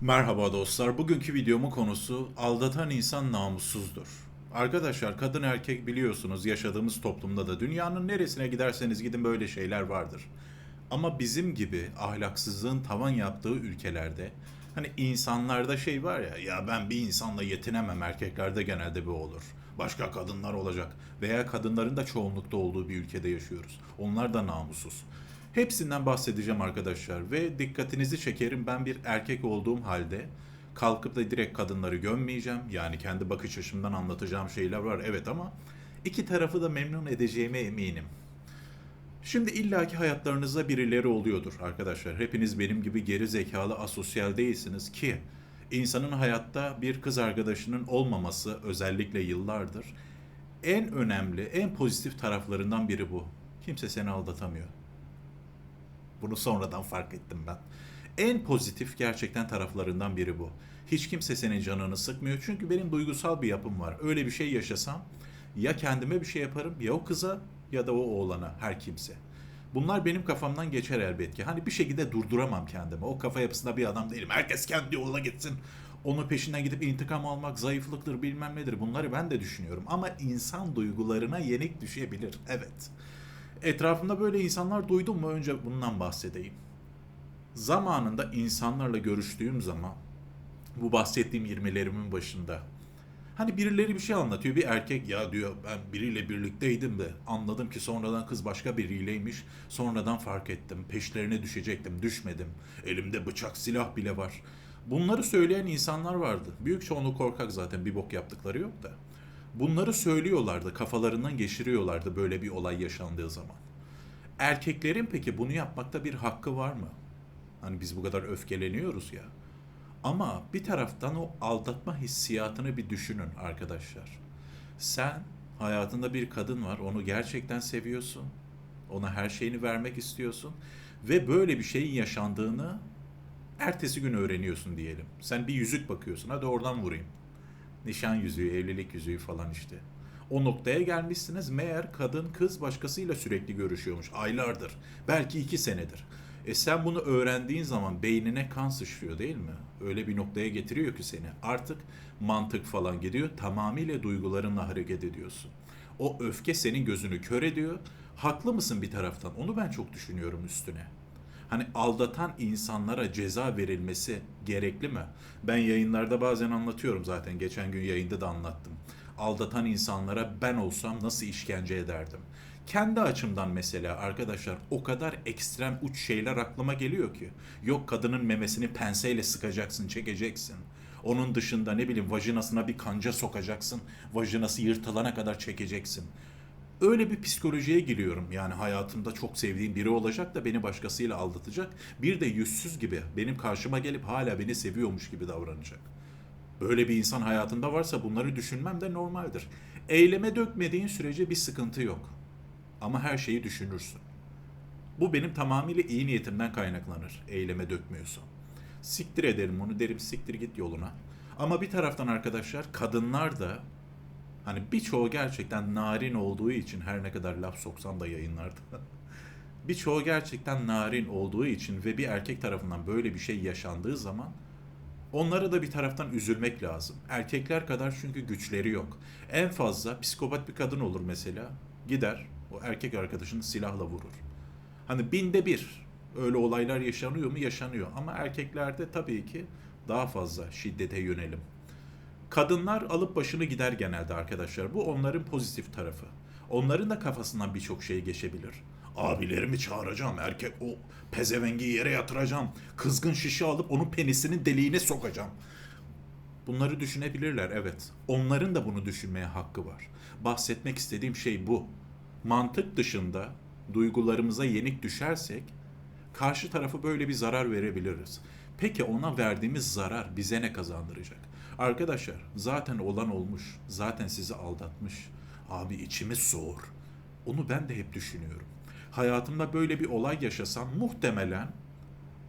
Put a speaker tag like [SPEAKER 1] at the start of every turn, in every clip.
[SPEAKER 1] Merhaba dostlar. Bugünkü videomun konusu aldatan insan namussuzdur. Arkadaşlar kadın erkek biliyorsunuz yaşadığımız toplumda da dünyanın neresine giderseniz gidin böyle şeyler vardır. Ama bizim gibi ahlaksızlığın tavan yaptığı ülkelerde hani insanlarda şey var ya ya ben bir insanla yetinemem erkeklerde genelde bu olur. Başka kadınlar olacak veya kadınların da çoğunlukta olduğu bir ülkede yaşıyoruz. Onlar da namussuz. Hepsinden bahsedeceğim arkadaşlar ve dikkatinizi çekerim ben bir erkek olduğum halde kalkıp da direkt kadınları gömmeyeceğim. Yani kendi bakış açımdan anlatacağım şeyler var evet ama iki tarafı da memnun edeceğime eminim. Şimdi illaki hayatlarınızda birileri oluyordur arkadaşlar. Hepiniz benim gibi geri zekalı asosyal değilsiniz ki insanın hayatta bir kız arkadaşının olmaması özellikle yıllardır en önemli, en pozitif taraflarından biri bu. Kimse seni aldatamıyor. Bunu sonradan fark ettim ben. En pozitif gerçekten taraflarından biri bu. Hiç kimse senin canını sıkmıyor. Çünkü benim duygusal bir yapım var. Öyle bir şey yaşasam ya kendime bir şey yaparım ya o kıza ya da o oğlana her kimse. Bunlar benim kafamdan geçer elbet ki. Hani bir şekilde durduramam kendimi. O kafa yapısında bir adam değilim. Herkes kendi yoluna gitsin. Onun peşinden gidip intikam almak zayıflıktır bilmem nedir. Bunları ben de düşünüyorum. Ama insan duygularına yenik düşebilir. Evet. Etrafımda böyle insanlar duydum mu? Önce bundan bahsedeyim. Zamanında insanlarla görüştüğüm zaman bu bahsettiğim 20'lerimin başında hani birileri bir şey anlatıyor. Bir erkek ya diyor ben biriyle birlikteydim de anladım ki sonradan kız başka biriyleymiş. Sonradan fark ettim. Peşlerine düşecektim. Düşmedim. Elimde bıçak silah bile var. Bunları söyleyen insanlar vardı. Büyük çoğunluğu korkak zaten bir bok yaptıkları yok da. Bunları söylüyorlardı, kafalarından geçiriyorlardı böyle bir olay yaşandığı zaman. Erkeklerin peki bunu yapmakta bir hakkı var mı? Hani biz bu kadar öfkeleniyoruz ya. Ama bir taraftan o aldatma hissiyatını bir düşünün arkadaşlar. Sen hayatında bir kadın var, onu gerçekten seviyorsun. Ona her şeyini vermek istiyorsun ve böyle bir şeyin yaşandığını ertesi gün öğreniyorsun diyelim. Sen bir yüzük bakıyorsun. Hadi oradan vurayım nişan yüzüğü, evlilik yüzüğü falan işte. O noktaya gelmişsiniz. Meğer kadın kız başkasıyla sürekli görüşüyormuş. Aylardır. Belki iki senedir. E sen bunu öğrendiğin zaman beynine kan sıçrıyor değil mi? Öyle bir noktaya getiriyor ki seni. Artık mantık falan gidiyor. Tamamıyla duygularınla hareket ediyorsun. O öfke senin gözünü kör ediyor. Haklı mısın bir taraftan? Onu ben çok düşünüyorum üstüne hani aldatan insanlara ceza verilmesi gerekli mi? Ben yayınlarda bazen anlatıyorum zaten. Geçen gün yayında da anlattım. Aldatan insanlara ben olsam nasıl işkence ederdim? Kendi açımdan mesela arkadaşlar o kadar ekstrem uç şeyler aklıma geliyor ki. Yok kadının memesini penseyle sıkacaksın, çekeceksin. Onun dışında ne bileyim vajinasına bir kanca sokacaksın. Vajinası yırtılana kadar çekeceksin öyle bir psikolojiye giriyorum. Yani hayatımda çok sevdiğim biri olacak da beni başkasıyla aldatacak. Bir de yüzsüz gibi benim karşıma gelip hala beni seviyormuş gibi davranacak. Böyle bir insan hayatında varsa bunları düşünmem de normaldir. Eyleme dökmediğin sürece bir sıkıntı yok. Ama her şeyi düşünürsün. Bu benim tamamıyla iyi niyetimden kaynaklanır. Eyleme dökmüyorsam. Siktir ederim onu derim siktir git yoluna. Ama bir taraftan arkadaşlar kadınlar da Hani birçoğu gerçekten narin olduğu için her ne kadar laf soksam da yayınlarda. birçoğu gerçekten narin olduğu için ve bir erkek tarafından böyle bir şey yaşandığı zaman onlara da bir taraftan üzülmek lazım. Erkekler kadar çünkü güçleri yok. En fazla psikopat bir kadın olur mesela. Gider o erkek arkadaşını silahla vurur. Hani binde bir öyle olaylar yaşanıyor mu? Yaşanıyor. Ama erkeklerde tabii ki daha fazla şiddete yönelim. Kadınlar alıp başını gider genelde arkadaşlar. Bu onların pozitif tarafı. Onların da kafasından birçok şey geçebilir. Abilerimi çağıracağım. Erkek o pezevengi yere yatıracağım. Kızgın şişe alıp onun penisinin deliğine sokacağım. Bunları düşünebilirler evet. Onların da bunu düşünmeye hakkı var. Bahsetmek istediğim şey bu. Mantık dışında duygularımıza yenik düşersek karşı tarafı böyle bir zarar verebiliriz. Peki ona verdiğimiz zarar bize ne kazandıracak? Arkadaşlar zaten olan olmuş. Zaten sizi aldatmış. Abi içimiz soğur. Onu ben de hep düşünüyorum. Hayatımda böyle bir olay yaşasam muhtemelen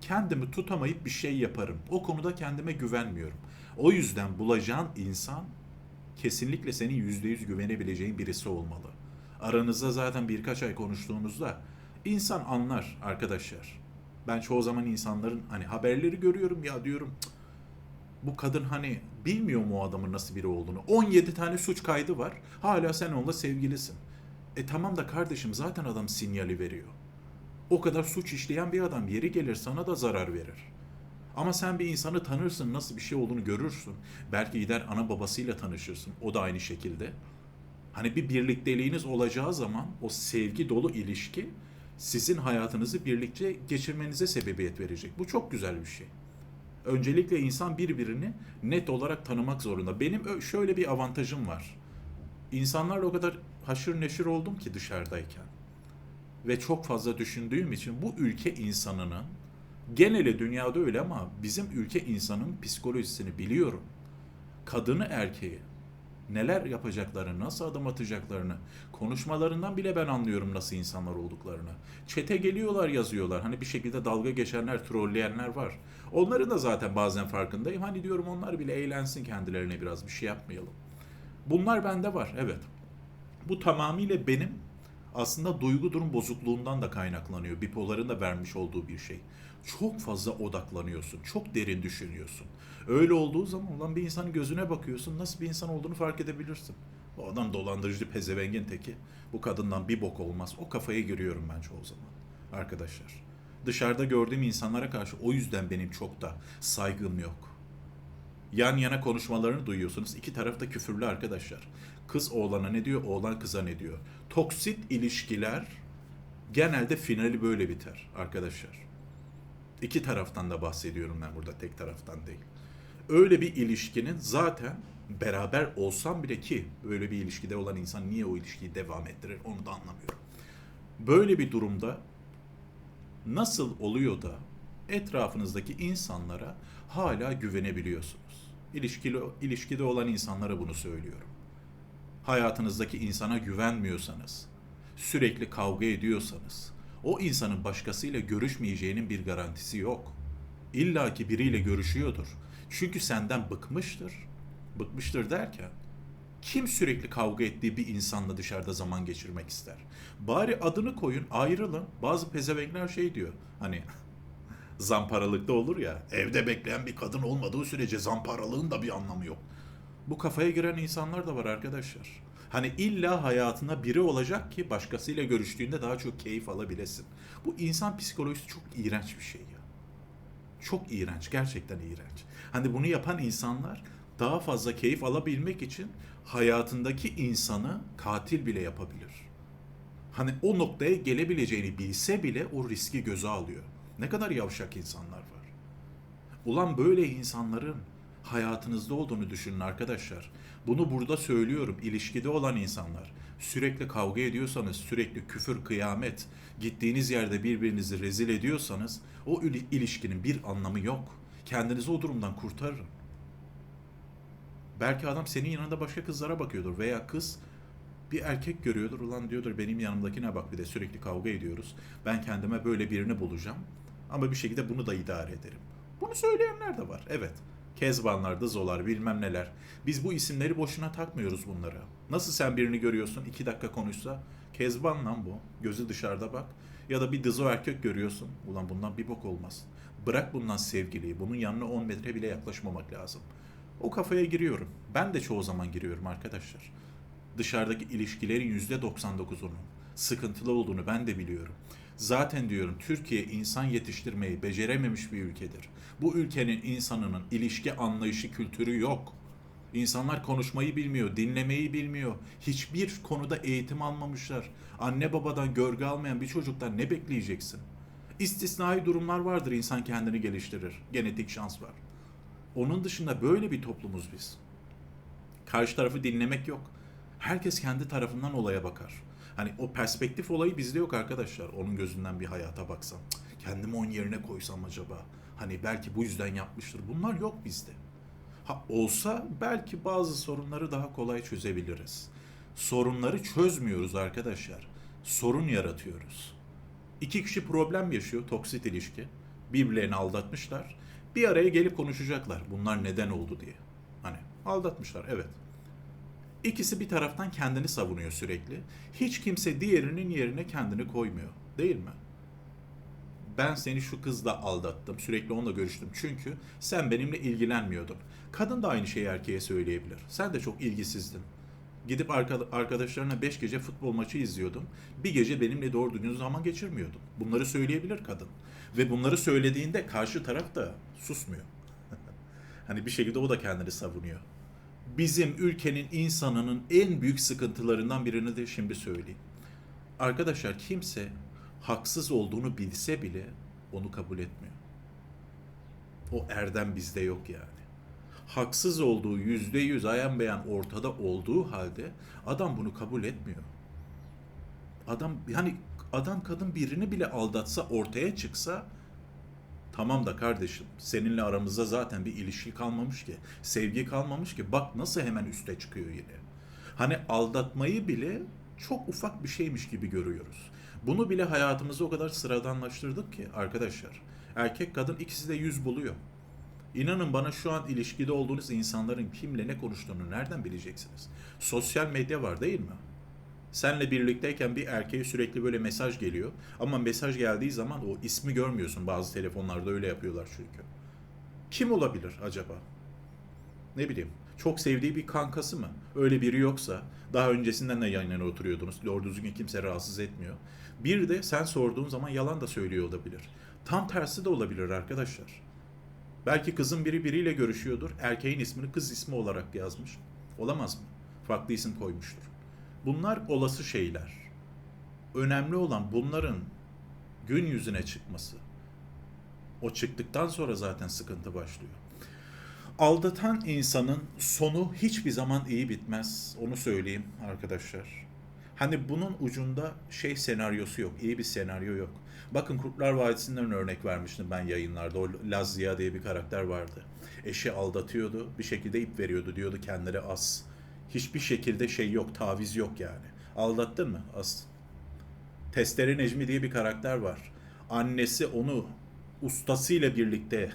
[SPEAKER 1] kendimi tutamayıp bir şey yaparım. O konuda kendime güvenmiyorum. O yüzden bulacağın insan kesinlikle senin yüzde yüz güvenebileceğin birisi olmalı. Aranızda zaten birkaç ay konuştuğunuzda insan anlar arkadaşlar. Ben çoğu zaman insanların hani haberleri görüyorum ya diyorum Bu kadın hani bilmiyor mu o adamın nasıl biri olduğunu? 17 tane suç kaydı var. Hala sen onunla sevgilisin. E tamam da kardeşim zaten adam sinyali veriyor. O kadar suç işleyen bir adam yeri gelir sana da zarar verir. Ama sen bir insanı tanırsın, nasıl bir şey olduğunu görürsün. Belki gider ana babasıyla tanışırsın. O da aynı şekilde. Hani bir birlikteliğiniz olacağı zaman o sevgi dolu ilişki sizin hayatınızı birlikte geçirmenize sebebiyet verecek. Bu çok güzel bir şey. Öncelikle insan birbirini net olarak tanımak zorunda. Benim şöyle bir avantajım var. İnsanlarla o kadar haşır neşir oldum ki dışarıdayken. Ve çok fazla düşündüğüm için bu ülke insanının geneli dünyada öyle ama bizim ülke insanın psikolojisini biliyorum. Kadını erkeği neler yapacaklarını, nasıl adım atacaklarını, konuşmalarından bile ben anlıyorum nasıl insanlar olduklarını. Çete geliyorlar yazıyorlar. Hani bir şekilde dalga geçenler, trolleyenler var. Onların da zaten bazen farkındayım. Hani diyorum onlar bile eğlensin kendilerine biraz bir şey yapmayalım. Bunlar bende var evet. Bu tamamıyla benim aslında duygu durum bozukluğundan da kaynaklanıyor. Bipoların da vermiş olduğu bir şey. Çok fazla odaklanıyorsun. Çok derin düşünüyorsun. Öyle olduğu zaman ulan bir insanın gözüne bakıyorsun. Nasıl bir insan olduğunu fark edebilirsin. Bu adam dolandırıcı pezevengin teki. Bu kadından bir bok olmaz. O kafaya giriyorum ben çoğu zaman. Arkadaşlar. Dışarıda gördüğüm insanlara karşı o yüzden benim çok da saygım yok. Yan yana konuşmalarını duyuyorsunuz. İki taraf da küfürlü arkadaşlar. Kız oğlana ne diyor, oğlan kıza ne diyor. Toksit ilişkiler genelde finali böyle biter arkadaşlar. İki taraftan da bahsediyorum ben burada, tek taraftan değil. Öyle bir ilişkinin zaten beraber olsam bile ki böyle bir ilişkide olan insan niye o ilişkiyi devam ettirir onu da anlamıyorum. Böyle bir durumda nasıl oluyor da etrafınızdaki insanlara hala güvenebiliyorsunuz? İlişkili, ilişkide olan insanlara bunu söylüyorum. Hayatınızdaki insana güvenmiyorsanız, sürekli kavga ediyorsanız, o insanın başkasıyla görüşmeyeceğinin bir garantisi yok. İlla ki biriyle görüşüyordur. Çünkü senden bıkmıştır. Bıkmıştır derken, kim sürekli kavga ettiği bir insanla dışarıda zaman geçirmek ister? Bari adını koyun, ayrılın. Bazı pezevenkler şey diyor. Hani zamparalıkta olur ya. Evde bekleyen bir kadın olmadığı sürece zamparalığın da bir anlamı yok. Bu kafaya giren insanlar da var arkadaşlar. Hani illa hayatında biri olacak ki başkasıyla görüştüğünde daha çok keyif alabilesin. Bu insan psikolojisi çok iğrenç bir şey ya. Çok iğrenç, gerçekten iğrenç. Hani bunu yapan insanlar daha fazla keyif alabilmek için hayatındaki insanı katil bile yapabilir. Hani o noktaya gelebileceğini bilse bile o riski göze alıyor. Ne kadar yavşak insanlar var. Ulan böyle insanların hayatınızda olduğunu düşünün arkadaşlar. Bunu burada söylüyorum. İlişkide olan insanlar. Sürekli kavga ediyorsanız, sürekli küfür, kıyamet, gittiğiniz yerde birbirinizi rezil ediyorsanız o ili- ilişkinin bir anlamı yok. Kendinizi o durumdan kurtarın. Belki adam senin yanında başka kızlara bakıyordur veya kız bir erkek görüyordur. Ulan diyordur benim yanımdakine bak bir de sürekli kavga ediyoruz. Ben kendime böyle birini bulacağım. Ama bir şekilde bunu da idare ederim. Bunu söyleyenler de var. Evet. Kezbanlar, Dızolar, bilmem neler. Biz bu isimleri boşuna takmıyoruz bunlara. Nasıl sen birini görüyorsun iki dakika konuşsa Kezban lan bu. Gözü dışarıda bak. Ya da bir Dızo erkek görüyorsun. Ulan bundan bir bok olmaz. Bırak bundan sevgiliyi. Bunun yanına 10 metre bile yaklaşmamak lazım. O kafaya giriyorum. Ben de çoğu zaman giriyorum arkadaşlar. Dışarıdaki ilişkilerin %99'unun sıkıntılı olduğunu ben de biliyorum. Zaten diyorum Türkiye insan yetiştirmeyi becerememiş bir ülkedir. Bu ülkenin insanının ilişki anlayışı kültürü yok. İnsanlar konuşmayı bilmiyor, dinlemeyi bilmiyor. Hiçbir konuda eğitim almamışlar. Anne babadan görgü almayan bir çocuktan ne bekleyeceksin? İstisnai durumlar vardır insan kendini geliştirir. Genetik şans var. Onun dışında böyle bir toplumuz biz. Karşı tarafı dinlemek yok. Herkes kendi tarafından olaya bakar. Hani o perspektif olayı bizde yok arkadaşlar. Onun gözünden bir hayata baksam. Kendimi onun yerine koysam acaba. Hani belki bu yüzden yapmıştır. Bunlar yok bizde. Ha olsa belki bazı sorunları daha kolay çözebiliriz. Sorunları çözmüyoruz arkadaşlar. Sorun yaratıyoruz. İki kişi problem yaşıyor, toksit ilişki. Birbirlerini aldatmışlar. Bir araya gelip konuşacaklar. Bunlar neden oldu diye. Hani aldatmışlar, evet. İkisi bir taraftan kendini savunuyor sürekli. Hiç kimse diğerinin yerine kendini koymuyor. Değil mi? ben seni şu kızla aldattım. Sürekli onunla görüştüm. Çünkü sen benimle ilgilenmiyordun. Kadın da aynı şeyi erkeğe söyleyebilir. Sen de çok ilgisizdin. Gidip arka- arkadaşlarına 5 gece futbol maçı izliyordun. Bir gece benimle doğru düzgün zaman geçirmiyordun. Bunları söyleyebilir kadın. Ve bunları söylediğinde karşı taraf da susmuyor. hani bir şekilde o da kendini savunuyor. Bizim ülkenin insanının en büyük sıkıntılarından birini de şimdi söyleyeyim. Arkadaşlar kimse haksız olduğunu bilse bile onu kabul etmiyor. O erdem bizde yok yani. Haksız olduğu yüzde yüz ayan beyan ortada olduğu halde adam bunu kabul etmiyor. Adam yani adam kadın birini bile aldatsa ortaya çıksa tamam da kardeşim seninle aramızda zaten bir ilişki kalmamış ki sevgi kalmamış ki bak nasıl hemen üste çıkıyor yine. Hani aldatmayı bile çok ufak bir şeymiş gibi görüyoruz. Bunu bile hayatımızda o kadar sıradanlaştırdık ki arkadaşlar. Erkek kadın ikisi de yüz buluyor. İnanın bana şu an ilişkide olduğunuz insanların kimle ne konuştuğunu nereden bileceksiniz? Sosyal medya var değil mi? Senle birlikteyken bir erkeğe sürekli böyle mesaj geliyor. Ama mesaj geldiği zaman o ismi görmüyorsun. Bazı telefonlarda öyle yapıyorlar çünkü. Kim olabilir acaba? Ne bileyim. Çok sevdiği bir kankası mı? Öyle biri yoksa daha öncesinden de yan yana oturuyordunuz. Doğru düzgün kimse rahatsız etmiyor. Bir de sen sorduğun zaman yalan da söylüyor olabilir. Tam tersi de olabilir arkadaşlar. Belki kızın biri biriyle görüşüyordur. Erkeğin ismini kız ismi olarak yazmış. Olamaz mı? Farklı isim koymuştur. Bunlar olası şeyler. Önemli olan bunların gün yüzüne çıkması. O çıktıktan sonra zaten sıkıntı başlıyor. Aldatan insanın sonu hiçbir zaman iyi bitmez. Onu söyleyeyim arkadaşlar. Hani bunun ucunda şey senaryosu yok. iyi bir senaryo yok. Bakın Kurtlar Vadisi'nden örnek vermiştim ben yayınlarda. O Laz Ziya diye bir karakter vardı. Eşi aldatıyordu. Bir şekilde ip veriyordu. Diyordu kendine as. Hiçbir şekilde şey yok. Taviz yok yani. Aldattın mı? As. Testere Necmi diye bir karakter var. Annesi onu ustasıyla birlikte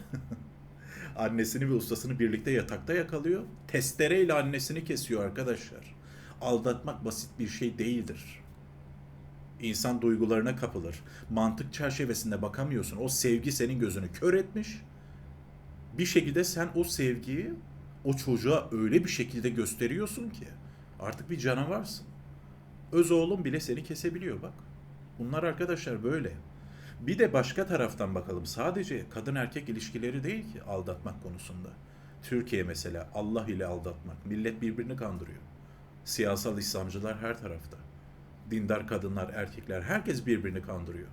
[SPEAKER 1] annesini ve ustasını birlikte yatakta yakalıyor. Testereyle annesini kesiyor arkadaşlar. Aldatmak basit bir şey değildir. İnsan duygularına kapılır. Mantık çerçevesinde bakamıyorsun. O sevgi senin gözünü kör etmiş. Bir şekilde sen o sevgiyi o çocuğa öyle bir şekilde gösteriyorsun ki artık bir canavarsın. Öz oğlum bile seni kesebiliyor bak. Bunlar arkadaşlar böyle. Bir de başka taraftan bakalım. Sadece kadın erkek ilişkileri değil ki aldatmak konusunda. Türkiye mesela Allah ile aldatmak. Millet birbirini kandırıyor. Siyasal İslamcılar her tarafta. Dindar kadınlar, erkekler herkes birbirini kandırıyor.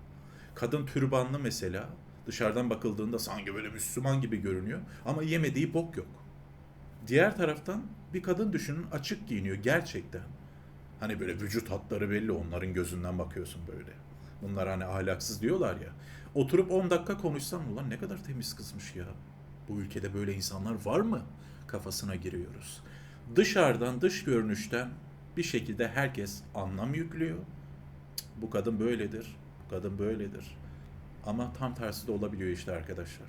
[SPEAKER 1] Kadın türbanlı mesela dışarıdan bakıldığında sanki böyle Müslüman gibi görünüyor ama yemediği bok yok. Diğer taraftan bir kadın düşünün açık giyiniyor gerçekten. Hani böyle vücut hatları belli onların gözünden bakıyorsun böyle. Bunlar hani ahlaksız diyorlar ya. Oturup 10 dakika konuşsam ulan ne kadar temiz kızmış ya. Bu ülkede böyle insanlar var mı? Kafasına giriyoruz. Dışarıdan, dış görünüşten bir şekilde herkes anlam yüklüyor. Bu kadın böyledir, bu kadın böyledir. Ama tam tersi de olabiliyor işte arkadaşlar.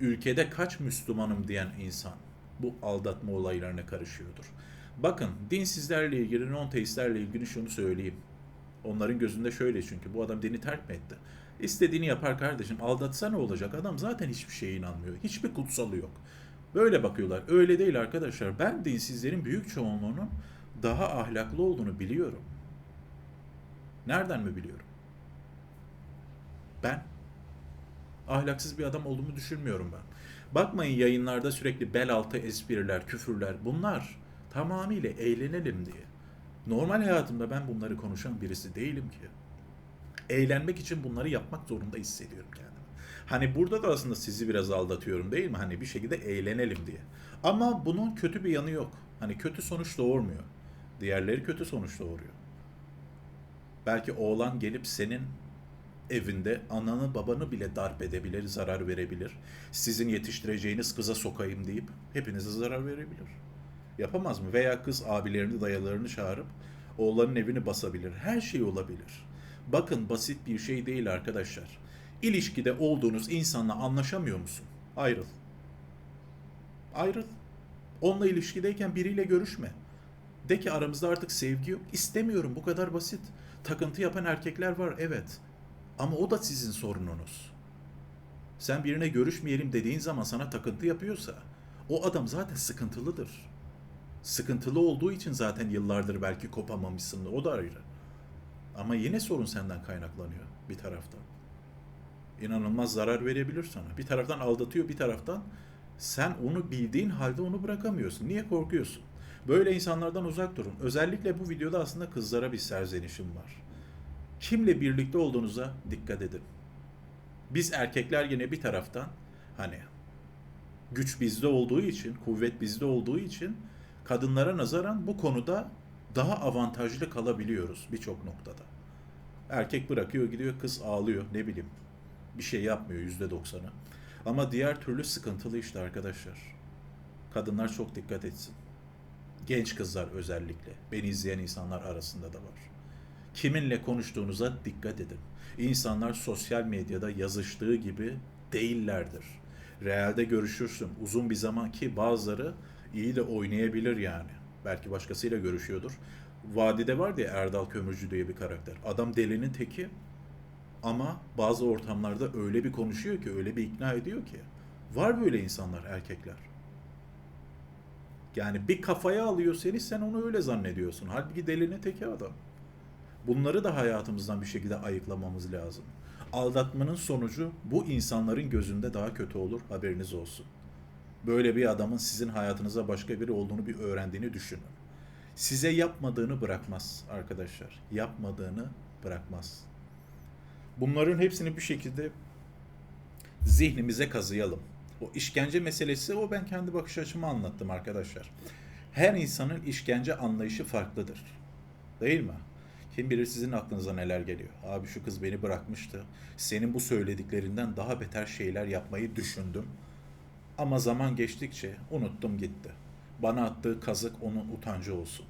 [SPEAKER 1] Ülkede kaç Müslümanım diyen insan bu aldatma olaylarına karışıyordur. Bakın dinsizlerle ilgili, non-teistlerle ilgili şunu söyleyeyim. Onların gözünde şöyle çünkü bu adam dini terk mi etti? İstediğini yapar kardeşim. Aldatsa ne olacak? Adam zaten hiçbir şeye inanmıyor. Hiçbir kutsalı yok. Böyle bakıyorlar. Öyle değil arkadaşlar. Ben dinsizlerin büyük çoğunluğunun daha ahlaklı olduğunu biliyorum. Nereden mi biliyorum? Ben ahlaksız bir adam olduğumu düşünmüyorum ben. Bakmayın yayınlarda sürekli bel altı espriler, küfürler. Bunlar tamamıyla eğlenelim diye. Normal hayatımda ben bunları konuşan birisi değilim ki. Eğlenmek için bunları yapmak zorunda hissediyorum kendimi. Hani burada da aslında sizi biraz aldatıyorum değil mi? Hani bir şekilde eğlenelim diye. Ama bunun kötü bir yanı yok. Hani kötü sonuç doğurmuyor. Diğerleri kötü sonuç doğuruyor. Belki oğlan gelip senin evinde ananı babanı bile darp edebilir, zarar verebilir. Sizin yetiştireceğiniz kıza sokayım deyip hepinize zarar verebilir. Yapamaz mı? Veya kız abilerini, dayalarını çağırıp oğlanın evini basabilir. Her şey olabilir. Bakın basit bir şey değil arkadaşlar. İlişkide olduğunuz insanla anlaşamıyor musun? Ayrıl. Ayrıl. Onunla ilişkideyken biriyle görüşme. De ki aramızda artık sevgi yok. İstemiyorum bu kadar basit. Takıntı yapan erkekler var evet. Ama o da sizin sorununuz. Sen birine görüşmeyelim dediğin zaman sana takıntı yapıyorsa o adam zaten sıkıntılıdır. Sıkıntılı olduğu için zaten yıllardır belki kopamamışsın. O da ayrı. Ama yine sorun senden kaynaklanıyor bir taraftan. İnanılmaz zarar verebilir sana. Bir taraftan aldatıyor, bir taraftan sen onu bildiğin halde onu bırakamıyorsun. Niye korkuyorsun? Böyle insanlardan uzak durun. Özellikle bu videoda aslında kızlara bir serzenişim var. Kimle birlikte olduğunuza dikkat edin. Biz erkekler yine bir taraftan hani güç bizde olduğu için, kuvvet bizde olduğu için kadınlara nazaran bu konuda daha avantajlı kalabiliyoruz birçok noktada. Erkek bırakıyor gidiyor kız ağlıyor ne bileyim bir şey yapmıyor yüzde doksanı. Ama diğer türlü sıkıntılı işte arkadaşlar. Kadınlar çok dikkat etsin. Genç kızlar özellikle. Beni izleyen insanlar arasında da var. Kiminle konuştuğunuza dikkat edin. İnsanlar sosyal medyada yazıştığı gibi değillerdir. Realde görüşürsün uzun bir zaman ki bazıları iyi de oynayabilir yani. Belki başkasıyla görüşüyordur. Vadide vardı ya Erdal Kömürcü diye bir karakter. Adam delinin teki ama bazı ortamlarda öyle bir konuşuyor ki, öyle bir ikna ediyor ki. Var böyle insanlar, erkekler. Yani bir kafaya alıyor seni, sen onu öyle zannediyorsun. Halbuki delinin teki adam. Bunları da hayatımızdan bir şekilde ayıklamamız lazım. Aldatmanın sonucu bu insanların gözünde daha kötü olur, haberiniz olsun. Böyle bir adamın sizin hayatınıza başka biri olduğunu bir öğrendiğini düşünün. Size yapmadığını bırakmaz arkadaşlar. Yapmadığını bırakmaz. Bunların hepsini bir şekilde zihnimize kazıyalım. O işkence meselesi o ben kendi bakış açımı anlattım arkadaşlar. Her insanın işkence anlayışı farklıdır. Değil mi? Kim bilir sizin aklınıza neler geliyor. Abi şu kız beni bırakmıştı. Senin bu söylediklerinden daha beter şeyler yapmayı düşündüm. Ama zaman geçtikçe unuttum gitti. Bana attığı kazık onun utancı olsun.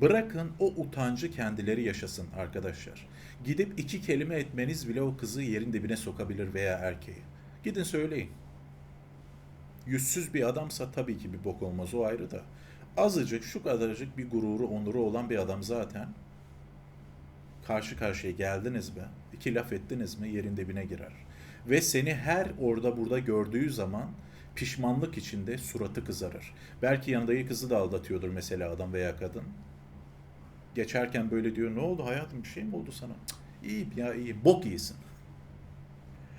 [SPEAKER 1] Bırakın o utancı kendileri yaşasın arkadaşlar. Gidip iki kelime etmeniz bile o kızı yerin dibine sokabilir veya erkeği. Gidin söyleyin. Yüzsüz bir adamsa tabii ki bir bok olmaz o ayrı da. Azıcık şu kadarcık bir gururu onuru olan bir adam zaten karşı karşıya geldiniz mi, iki laf ettiniz mi yerin dibine girer. Ve seni her orada burada gördüğü zaman pişmanlık içinde suratı kızarır. Belki yanındaki kızı da aldatıyordur mesela adam veya kadın. Geçerken böyle diyor ne oldu hayatım bir şey mi oldu sana? Cık, İyiyim ya iyi. Bok iyisin.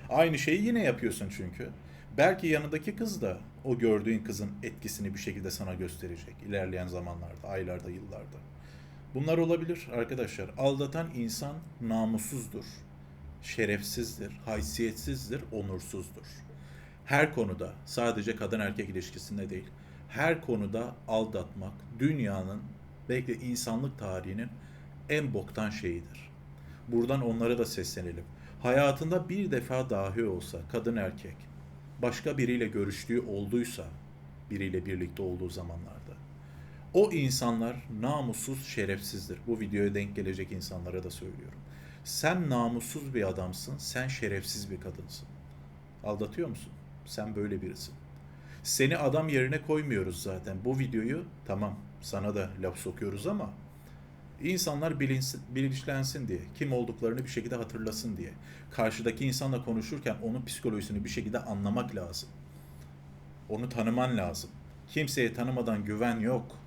[SPEAKER 1] Aynı şeyi yine yapıyorsun çünkü. Belki yanındaki kız da o gördüğün kızın etkisini bir şekilde sana gösterecek ilerleyen zamanlarda, aylarda, yıllarda. Bunlar olabilir arkadaşlar. Aldatan insan namussuzdur, şerefsizdir, haysiyetsizdir, onursuzdur. Her konuda, sadece kadın erkek ilişkisinde değil, her konuda aldatmak dünyanın belki de insanlık tarihinin en boktan şeyidir. Buradan onlara da seslenelim. Hayatında bir defa dahi olsa kadın erkek başka biriyle görüştüğü olduysa biriyle birlikte olduğu zamanlarda o insanlar namussuz, şerefsizdir. Bu videoya denk gelecek insanlara da söylüyorum. Sen namussuz bir adamsın, sen şerefsiz bir kadınsın. Aldatıyor musun? Sen böyle birisin. Seni adam yerine koymuyoruz zaten. Bu videoyu tamam sana da laf sokuyoruz ama insanlar bilinçlensin diye, kim olduklarını bir şekilde hatırlasın diye. Karşıdaki insanla konuşurken onun psikolojisini bir şekilde anlamak lazım. Onu tanıman lazım. Kimseye tanımadan güven yok.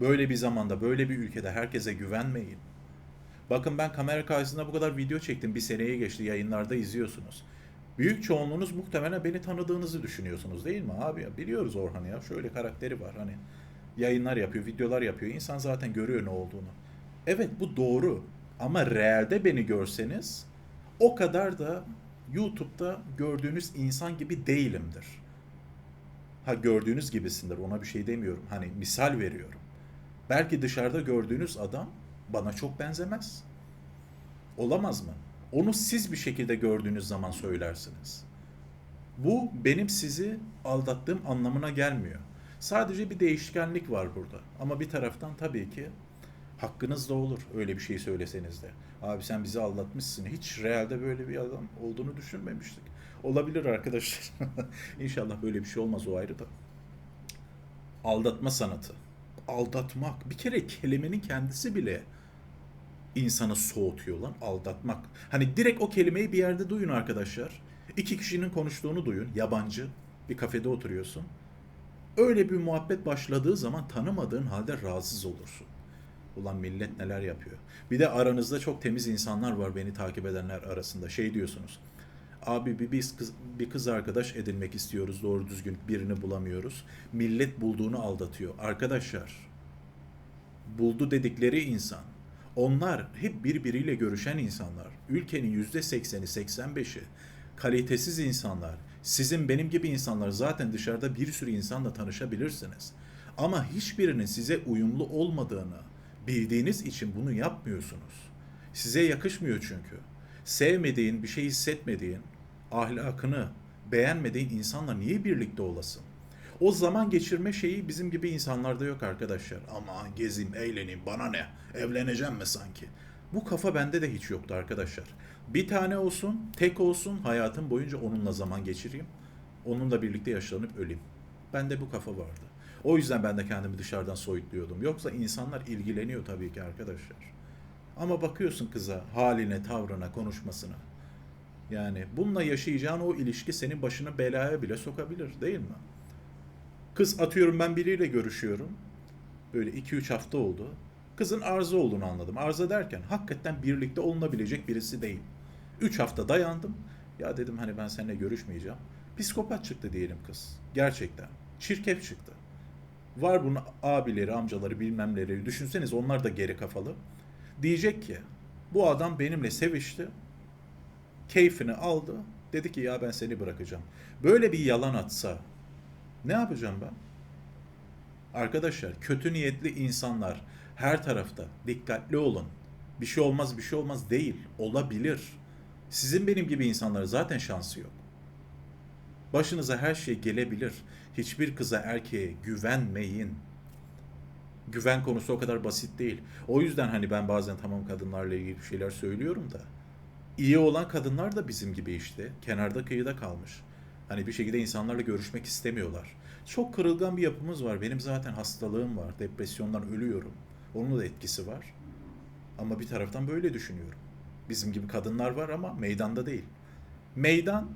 [SPEAKER 1] Böyle bir zamanda, böyle bir ülkede herkese güvenmeyin. Bakın ben kamera karşısında bu kadar video çektim. Bir seneye geçti yayınlarda izliyorsunuz. Büyük çoğunluğunuz muhtemelen beni tanıdığınızı düşünüyorsunuz değil mi abi? Biliyoruz Orhan'ı ya. Şöyle karakteri var hani. Yayınlar yapıyor, videolar yapıyor. İnsan zaten görüyor ne olduğunu. Evet bu doğru. Ama realde beni görseniz o kadar da YouTube'da gördüğünüz insan gibi değilimdir. Ha gördüğünüz gibisindir ona bir şey demiyorum. Hani misal veriyorum. Belki dışarıda gördüğünüz adam bana çok benzemez. Olamaz mı? Onu siz bir şekilde gördüğünüz zaman söylersiniz. Bu benim sizi aldattığım anlamına gelmiyor. Sadece bir değişkenlik var burada. Ama bir taraftan tabii ki hakkınız da olur öyle bir şey söyleseniz de. Abi sen bizi aldatmışsın. Hiç realde böyle bir adam olduğunu düşünmemiştik. Olabilir arkadaşlar. İnşallah böyle bir şey olmaz o ayrı da. Aldatma sanatı. Aldatmak. Bir kere kelimenin kendisi bile insanı soğutuyor lan aldatmak. Hani direkt o kelimeyi bir yerde duyun arkadaşlar. İki kişinin konuştuğunu duyun. Yabancı bir kafede oturuyorsun. Öyle bir muhabbet başladığı zaman tanımadığın halde rahatsız olursun. Ulan millet neler yapıyor. Bir de aranızda çok temiz insanlar var beni takip edenler arasında. Şey diyorsunuz. Abi bir, biz kız, bir kız arkadaş edinmek istiyoruz. Doğru düzgün birini bulamıyoruz. Millet bulduğunu aldatıyor. Arkadaşlar buldu dedikleri insan. Onlar hep birbiriyle görüşen insanlar. Ülkenin yüzde sekseni, 85'i kalitesiz insanlar. Sizin benim gibi insanlar zaten dışarıda bir sürü insanla tanışabilirsiniz. Ama hiçbirinin size uyumlu olmadığını bildiğiniz için bunu yapmıyorsunuz. Size yakışmıyor çünkü. Sevmediğin, bir şey hissetmediğin, ahlakını beğenmediğin insanla niye birlikte olasın? O zaman geçirme şeyi bizim gibi insanlarda yok arkadaşlar. Aman gezeyim, eğleneyim, bana ne? Evleneceğim mi sanki? Bu kafa bende de hiç yoktu arkadaşlar. Bir tane olsun, tek olsun, hayatım boyunca onunla zaman geçireyim. Onunla birlikte yaşlanıp öleyim. Bende bu kafa vardı. O yüzden ben de kendimi dışarıdan soyutluyordum. Yoksa insanlar ilgileniyor tabii ki arkadaşlar. Ama bakıyorsun kıza, haline, tavrına, konuşmasına. Yani bununla yaşayacağın o ilişki senin başını belaya bile sokabilir değil mi? Kız atıyorum ben biriyle görüşüyorum. Böyle 2-3 hafta oldu. Kızın arıza olduğunu anladım. Arıza derken hakikaten birlikte olunabilecek birisi değil. 3 hafta dayandım. Ya dedim hani ben seninle görüşmeyeceğim. Psikopat çıktı diyelim kız. Gerçekten. Çirkef çıktı. Var bunun abileri, amcaları, bilmemleri. Düşünseniz onlar da geri kafalı. Diyecek ki bu adam benimle sevişti. Keyfini aldı. Dedi ki ya ben seni bırakacağım. Böyle bir yalan atsa ne yapacağım ben? Arkadaşlar kötü niyetli insanlar her tarafta. Dikkatli olun. Bir şey olmaz bir şey olmaz değil. Olabilir. Sizin benim gibi insanlara zaten şansı yok. Başınıza her şey gelebilir. Hiçbir kıza erkeğe güvenmeyin. Güven konusu o kadar basit değil. O yüzden hani ben bazen tamam kadınlarla ilgili bir şeyler söylüyorum da. iyi olan kadınlar da bizim gibi işte. Kenarda kıyıda kalmış. Hani bir şekilde insanlarla görüşmek istemiyorlar. Çok kırılgan bir yapımız var. Benim zaten hastalığım var. Depresyondan ölüyorum. Onun da etkisi var. Ama bir taraftan böyle düşünüyorum. Bizim gibi kadınlar var ama meydanda değil. Meydan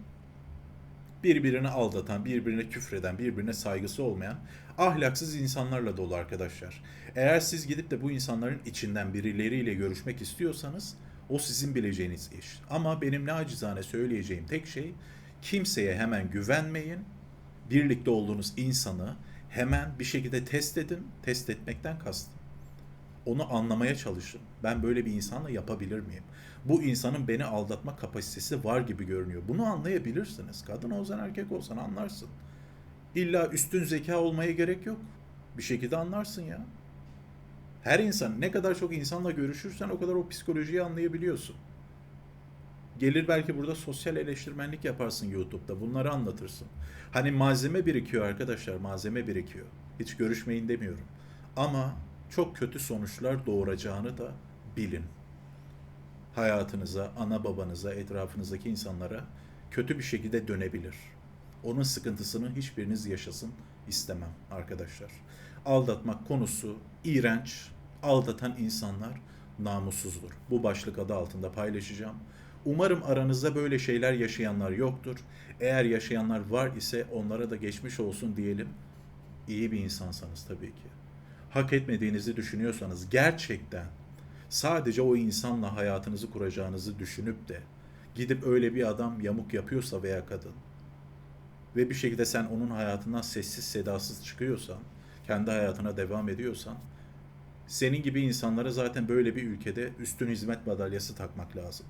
[SPEAKER 1] birbirini aldatan, birbirine küfreden, birbirine saygısı olmayan ahlaksız insanlarla dolu arkadaşlar. Eğer siz gidip de bu insanların içinden birileriyle görüşmek istiyorsanız o sizin bileceğiniz iş. Ama benim nacizane söyleyeceğim tek şey kimseye hemen güvenmeyin. Birlikte olduğunuz insanı hemen bir şekilde test edin. Test etmekten kastım. Onu anlamaya çalışın. Ben böyle bir insanla yapabilir miyim? Bu insanın beni aldatma kapasitesi var gibi görünüyor. Bunu anlayabilirsiniz. Kadın olsan erkek olsan anlarsın. İlla üstün zeka olmaya gerek yok. Bir şekilde anlarsın ya. Her insan ne kadar çok insanla görüşürsen o kadar o psikolojiyi anlayabiliyorsun. Gelir belki burada sosyal eleştirmenlik yaparsın YouTube'da. Bunları anlatırsın. Hani malzeme birikiyor arkadaşlar, malzeme birikiyor. Hiç görüşmeyin demiyorum. Ama çok kötü sonuçlar doğuracağını da bilin. Hayatınıza, ana babanıza, etrafınızdaki insanlara kötü bir şekilde dönebilir. Onun sıkıntısını hiçbiriniz yaşasın istemem arkadaşlar. Aldatmak konusu iğrenç. Aldatan insanlar namussuzdur. Bu başlık adı altında paylaşacağım. Umarım aranızda böyle şeyler yaşayanlar yoktur. Eğer yaşayanlar var ise onlara da geçmiş olsun diyelim. İyi bir insansanız tabii ki. Hak etmediğinizi düşünüyorsanız gerçekten sadece o insanla hayatınızı kuracağınızı düşünüp de gidip öyle bir adam yamuk yapıyorsa veya kadın ve bir şekilde sen onun hayatından sessiz sedasız çıkıyorsan, kendi hayatına devam ediyorsan senin gibi insanlara zaten böyle bir ülkede üstün hizmet madalyası takmak lazım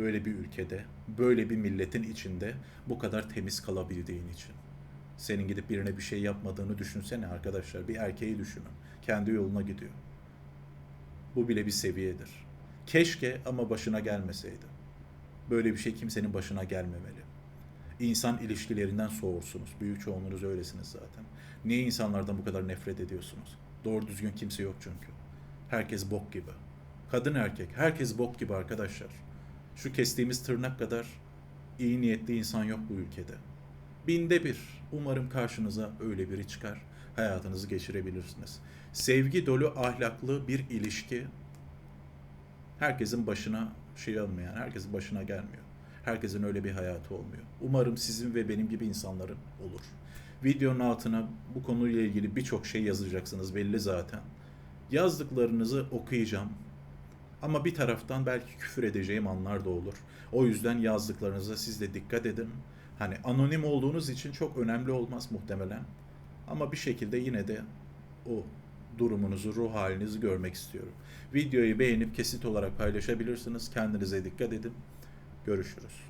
[SPEAKER 1] böyle bir ülkede, böyle bir milletin içinde bu kadar temiz kalabildiğin için. Senin gidip birine bir şey yapmadığını düşünsene arkadaşlar. Bir erkeği düşünün. Kendi yoluna gidiyor. Bu bile bir seviyedir. Keşke ama başına gelmeseydi. Böyle bir şey kimsenin başına gelmemeli. İnsan ilişkilerinden soğursunuz. Büyük çoğunluğunuz öylesiniz zaten. Niye insanlardan bu kadar nefret ediyorsunuz? Doğru düzgün kimse yok çünkü. Herkes bok gibi. Kadın erkek, herkes bok gibi arkadaşlar. Şu kestiğimiz tırnak kadar iyi niyetli insan yok bu ülkede. Binde bir. Umarım karşınıza öyle biri çıkar. Hayatınızı geçirebilirsiniz. Sevgi dolu ahlaklı bir ilişki Herkesin başına şey olmayan, herkesin başına gelmiyor. Herkesin öyle bir hayatı olmuyor. Umarım sizin ve benim gibi insanların olur. Videonun altına bu konuyla ilgili birçok şey yazacaksınız belli zaten. Yazdıklarınızı okuyacağım. Ama bir taraftan belki küfür edeceğim anlar da olur. O yüzden yazdıklarınıza siz de dikkat edin. Hani anonim olduğunuz için çok önemli olmaz muhtemelen. Ama bir şekilde yine de o durumunuzu, ruh halinizi görmek istiyorum. Videoyu beğenip kesit olarak paylaşabilirsiniz. Kendinize dikkat edin. Görüşürüz.